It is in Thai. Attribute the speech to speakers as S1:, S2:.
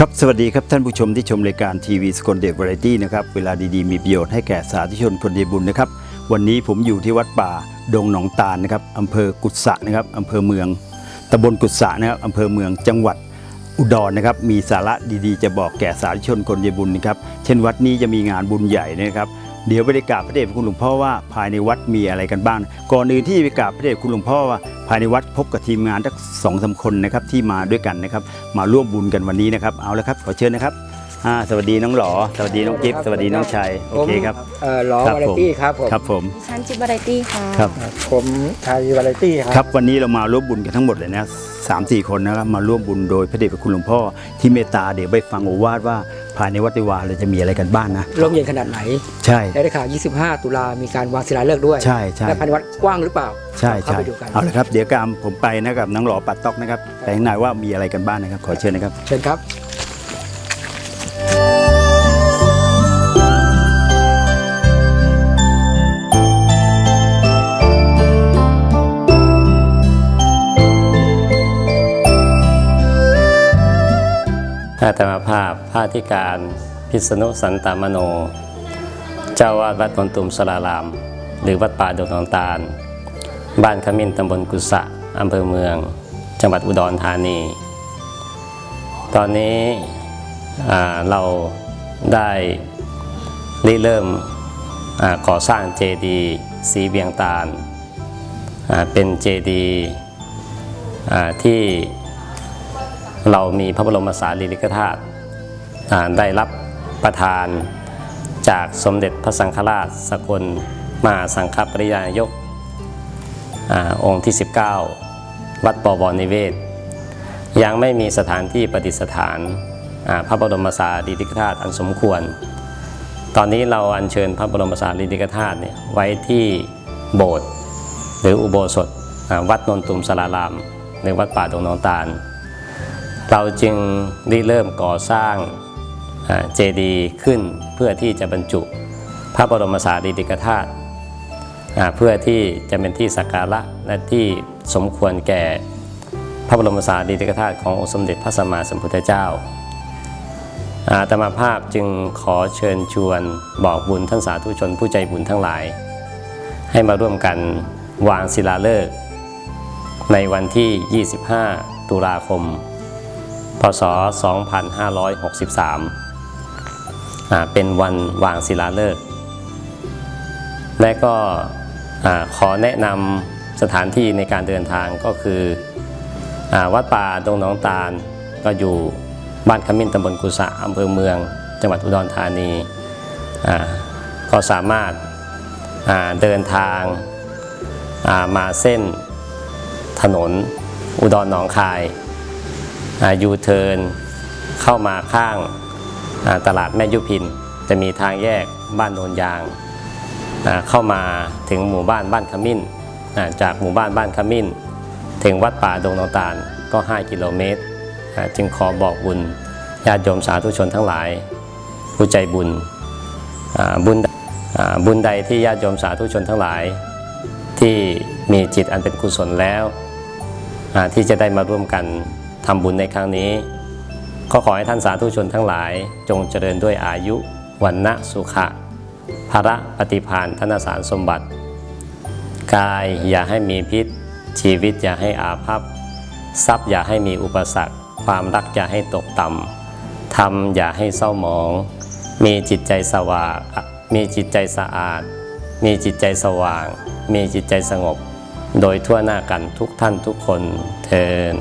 S1: ครับ สวัสดีครับ ท่านผู้ชมที่ชมรายการทีวีสกลเดชวาไรตี้นะครับ เวลาดีๆ มีประโยชน์ให้แก่สาธุชนคนดีบุญนะครับ วันนี้ผมอยู่ที่วัดป่า ดงหนองตาลนะครับอำเภอกุศะนะครับอำเภอเมืองตำบลกุศะนะครับอำเภอเมืองจังหวัดอุดรนะครับ มีสาระดีๆ จะบอกแก่สาธุชนคนดีบุญนะครับ เช่นวัดนี้จะมีงานบุญใหญ่นะครับ เดี๋ยวไปกราบพระเดชคุณหลวงพ่อว่าภายในวัดมีอะไรกันบ้าง ก่อนอื่นที่ไปกราบพระเดชคุณหลวงพ่อว่าภายในวัดพบกับทีมงานทั้งสองสามคนนะครับที่มาด้วยกันนะครับ มาร่วมบุญกันวันนี้นะครับ เอาละครับขอเชิญนะครับ อ่าสวัสดีน้องหลอสวัสดีน้องกิฟต์สวัสดีน้องชัยโอเคครับ
S2: ผมเอ่อล้อ
S1: ครับ
S2: วาไรตี้ครับผม
S1: ครับผม
S3: ดิฉันจิบวาไรตี้ค่ะ
S1: ครับ
S2: ผมไทยวาไรตี้ครับ
S1: ครับวันนี้เรามาร่วมบุญกันทั้งหมดเลยนะสามสี่คนนะครับมาร่วมบุญโดยพระเดชพระคุณหลวงพ่อที่เมตตาเดี๋ยวไปฟังโอวาทว่าภายในวัดติวาเราจะมีอะไรกันบ้างนะ
S2: ร่มเย็นขนาดไหน
S1: ใช่
S2: และได้ข่าว 25 ตุลามีการวางศิลาฤกษ์ด้วย
S1: ใช่ใช่
S2: และภายในวัดกว้างหรือเปล่า
S1: ใช่
S2: เข้า
S1: ใช่
S2: ไปดูกัน
S1: เอาละครับ เดี๋ยวกามผมไปนะกับน้องหลอปัดต๊อกนะครับแต่ข้างในว่ามีอะไรกันบ้างนะครับ ขอเชิญนะครับ
S2: เชิญครับ
S4: อาตมาภาพพระธิการพิษณุสันตามโน เจ้าวาดวัดนนตุมสลาราม หรือวัดป่าดงนองตาล บ้านขมิ้นตำบลกุศะอำเภอเมือง จังหวัดอุดรธานี ตอนนี้เราได้ริเริ่มก่อสร้างเจดีย์สีเวียงตาล เป็นเจดีย์ที่ เรามีพระบรมสารีริกธาตุได้รับประทานจากสมเด็จพระสังฆราชสกลมหาสังฆปริยายกอองค์ที่ 19 วัดปวรนิเวศ ยังไม่มีสถานที่ประดิษฐานพระบรมสารีริกธาตุอันสมควร ตอนนี้เราอัญเชิญพระบรมสารีริกธาตุเนี่ยไว้ที่โบสถ์หรืออุโบสถวัดนนตุมสาราราม ในวัดป่าดงนองตาล เราจึงได้เริ่มก่อสร้างเจดีย์ขึ้นเพื่อที่จะบรรจุพระบรมสารีริกธาตุเพื่อที่จะเป็นที่สักการะและที่สมควรแก่พระบรมสารีริกธาตุขององค์สมเด็จพระสัมมาสัมพุทธเจ้าอาตมาภาพจึงขอเชิญชวนบอกบุญท่านสาธุชนผู้ใจบุญทั้งหลาย ให้มาร่วมกันวางศิลาฤกษ์ในวันที่ 25 ตุลาคม พศ 2563 เป็นวันวางศิลาฤกษ์และก็ขอแนะนำสถานที่ในการเดินทางก็คืออวัดป่าดงหนองตาล ก็อยู่บ้านขมิ้นตำบลกุศะอำเภอเมือง จังหวัดอุดรธานี ก็สามารถเดินทางามาเส้นถนนอุดรหนองคาย ยูเทิร์นเข้ามาข้างตลาดแม่ยุพิน จะมีทางแยกบ้านโนนยาง เข้ามาถึงหมู่บ้านบ้านขมิ้น จากหมู่บ้านบ้านขมิ้น ถึงวัดป่าดงนองตาลก็ 5 กิโลเมตร จึงขอบอกบุญญาติโยมสาธุชนทั้งหลาย ผู้ใจบุญบุญบุญใดที่ญาติโยมสาธุชนทั้งหลาย ที่มีจิตอันเป็นกุศลแล้วที่จะได้มาร่วมกัน ทำบุญในครั้งนี้ ก็ขอให้ท่านสาธุชนทั้งหลาย จงเจริญด้วยอายุวันนะสุขะภระปฏิพานธนสารสมบัติ กายอย่าให้มีพิษ ชีวิตอย่าให้อาภัพ ทรัพย์อย่าให้มีอุปสรรค ความรักอย่าให้ตกต่ำธรรมอย่าให้เศร้าหมอง มีจิตใจสว่างมีจิตใจสะอาด มีจิตใจสว่าง มีจิตใจสงบ โดยทั่วหน้ากันทุกท่านทุกคนเทิน